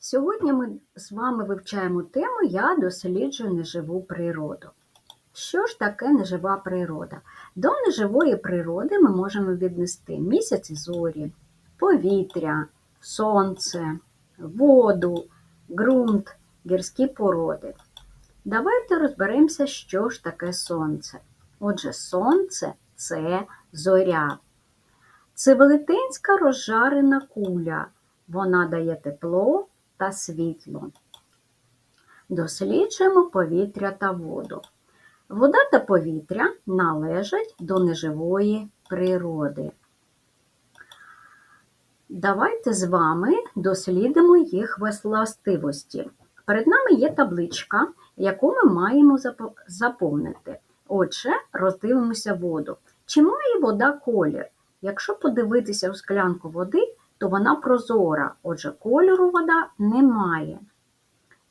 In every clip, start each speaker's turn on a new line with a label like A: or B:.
A: Сьогодні ми з вами вивчаємо тему Я досліджую неживу природу. Що ж таке нежива природа? До неживої природи ми можемо віднести місяць і зорі, повітря, сонце, воду, ґрунт, гірські породи. Давайте розберемося, що ж таке сонце. Отже, сонце це зоря. Це велетенська розжарена куля. Вона дає тепло та світло. Досліджуємо повітря та воду. Вода та повітря належать до неживої природи. Давайте з вами дослідимо їх властивості. Перед нами є табличка, яку ми маємо заповнити. Отже, роздивимося воду. Чи має вода колір? Якщо подивитися у склянку води, то вона прозора, отже, кольору вода не має.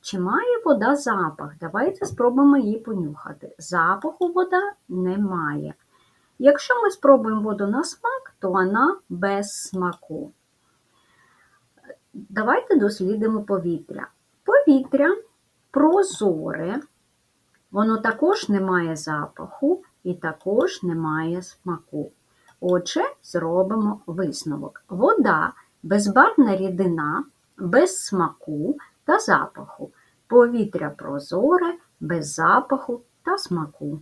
A: Чи має вода запах? Давайте спробуємо її понюхати. Запаху вода не має. Якщо ми спробуємо воду на смак, то вона без смаку. Давайте дослідимо повітря. Повітря прозоре, воно також не має запаху і також не має смаку. Отже, зробимо висновок. Вода безбарвна рідина, без смаку та запаху. Повітря прозоре, без запаху та смаку.